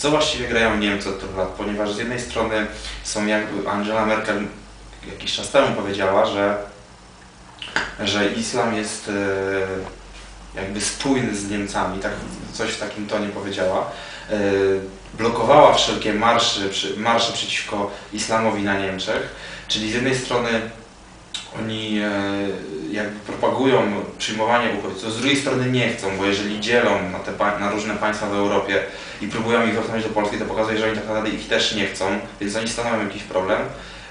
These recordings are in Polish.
co właściwie grają Niemcy od tych lat, ponieważ z jednej strony są jakby Angela Merkel jakiś czas temu powiedziała, że, że islam jest e, jakby spójny z Niemcami, tak, coś w takim tonie powiedziała. E, blokowała wszelkie marsze, marsze przeciwko islamowi na Niemczech, czyli z jednej strony oni e, jakby propagują przyjmowanie uchodźców, z drugiej strony nie chcą, bo jeżeli dzielą na, te, na różne państwa w Europie i próbują ich wepchnąć do Polski, to pokazuje, że oni tak naprawdę ich też nie chcą, więc oni stanowią jakiś problem.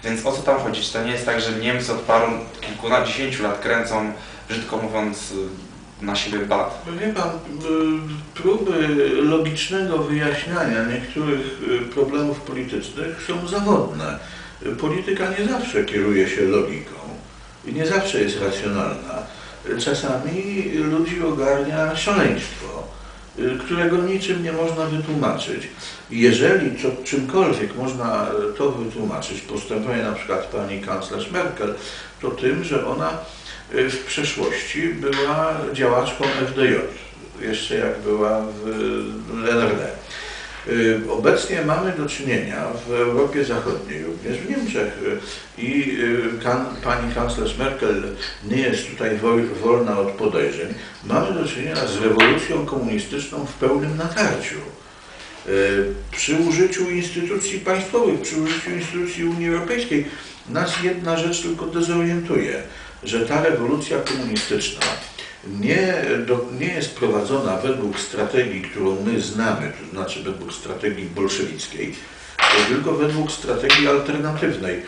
Więc o co tam chodzi? Czy to nie jest tak, że Niemcy od paru, kilkudziesięciu lat kręcą, brzydko mówiąc, y, na siebie bat? No Wie pan, y, próby logicznego wyjaśniania niektórych problemów politycznych są zawodne. Polityka nie zawsze kieruje się logiką i nie zawsze jest racjonalna. Czasami ludzi ogarnia szaleństwo, y, którego niczym nie można wytłumaczyć. Jeżeli czymkolwiek można y, to wytłumaczyć, postępowanie na przykład pani kanclerz Merkel, to tym, że ona y, w przeszłości była działaczką FDJ, jeszcze jak była w Obecnie mamy do czynienia w Europie Zachodniej, również w Niemczech y, i y, kan, pani kanclerz Merkel nie jest tutaj wol, wolna od podejrzeń. Mamy do czynienia z rewolucją komunistyczną w pełnym natarciu. Y, Przy użyciu instytucji państwowych, przy użyciu instytucji Unii Europejskiej nas jedna rzecz tylko dezorientuje, że ta rewolucja komunistyczna nie, do, nie jest prowadzona według strategii, którą my znamy, to znaczy według strategii bolszewickiej, tylko według strategii alternatywnej,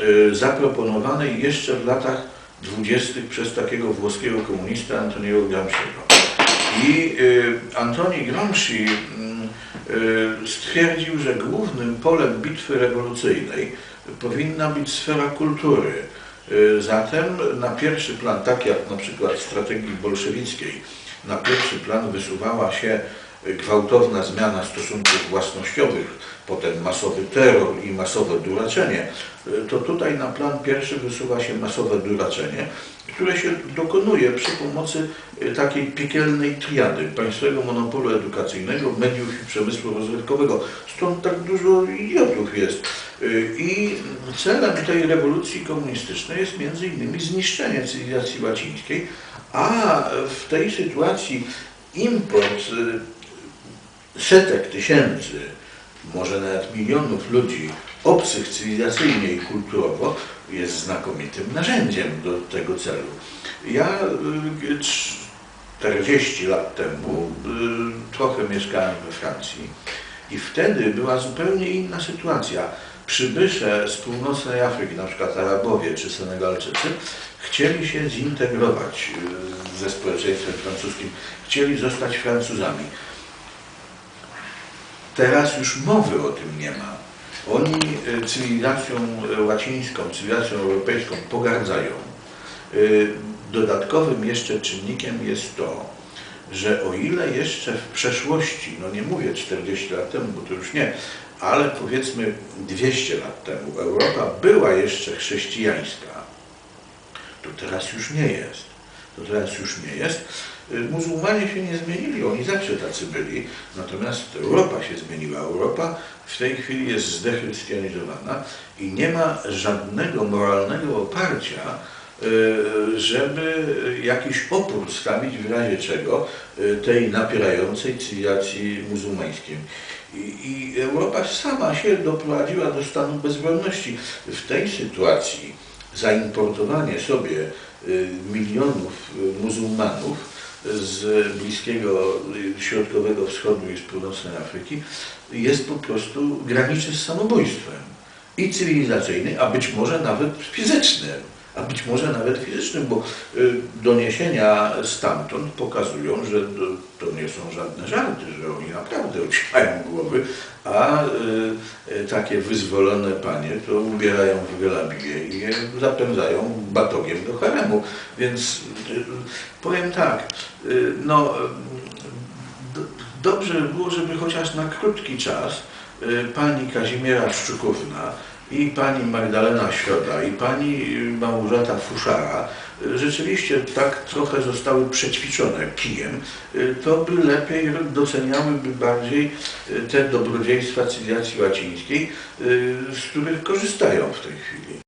y, zaproponowanej jeszcze w latach dwudziestych przez takiego włoskiego komunistę Antoniego Gramsciego. I y, Antoni Gramsci mm, y, stwierdził, że głównym polem bitwy rewolucyjnej powinna być sfera kultury. Y, Zatem na pierwszy plan, tak jak na przykład w strategii bolszewickiej, na pierwszy plan wysuwała się gwałtowna zmiana stosunków własnościowych, potem masowy terror i masowe duraczenie, y, to tutaj na plan pierwszy wysuwa się masowe duraczenie, które się dokonuje przy pomocy y, takiej piekielnej triady państwowego monopolu edukacyjnego, mediów i przemysłu rozrywkowego. Stąd tak dużo idiotów jest. Y, I celem tej rewolucji komunistycznej jest między innymi zniszczenie cywilizacji łacińskiej, a w tej sytuacji import y, setek tysięcy, może nawet milionów ludzi obcych cywilizacyjnie i kulturowo jest znakomitym narzędziem do tego celu. Ja y, 40 lat temu y, trochę mieszkałem we Francji i wtedy była zupełnie inna sytuacja. Przybysze z północnej Afryki, na przykład Arabowie czy Senegalczycy, chcieli się zintegrować y, ze społeczeństwem francuskim, chcieli zostać Francuzami. Teraz już mowy o tym nie ma. Oni y, cywilizacją y, łacińską, cywilizacją europejską pogardzają. Dodatkowym jeszcze czynnikiem jest to, że o ile jeszcze w przeszłości, no nie mówię 40 lat temu, bo to już nie, ale powiedzmy 200 lat temu Europa była jeszcze chrześcijańska, to teraz już nie jest. To teraz już nie jest. Y, Muzułmanie się nie zmienili, oni zawsze tacy byli, natomiast Europa się zmieniła. Europa w tej chwili jest zdechrystianizowana i nie ma żadnego moralnego oparcia, żeby jakiś opór stawić w razie czego y, tej napierającej cywilizacji muzułmańskiej. I, Europa sama się doprowadziła do stanu bezbronności. W tej sytuacji zaimportowanie sobie y, milionów y, muzułmanów z Bliskiego, y, Środkowego Wschodu i z Północnej Afryki jest po prostu graniczy z samobójstwem. I cywilizacyjnym, a być może nawet fizycznym. A być może nawet fizycznym, bo y, doniesienia stamtąd pokazują, że to, nie są żadne żarty, że oni naprawdę odcierają głowy, a y, y, takie wyzwolone panie to ubierają w gelabije i je zapędzają batogiem do haremu. Więc powiem tak, no do, dobrze by było, żeby chociaż na krótki czas pani Kazimiera Szczukówna i pani Magdalena Środa i pani Małgorzata Fuszara rzeczywiście tak trochę zostały przećwiczone kijem, to by lepiej doceniałyby bardziej te dobrodziejstwa cywilizacji łacińskiej, z których korzystają w tej chwili.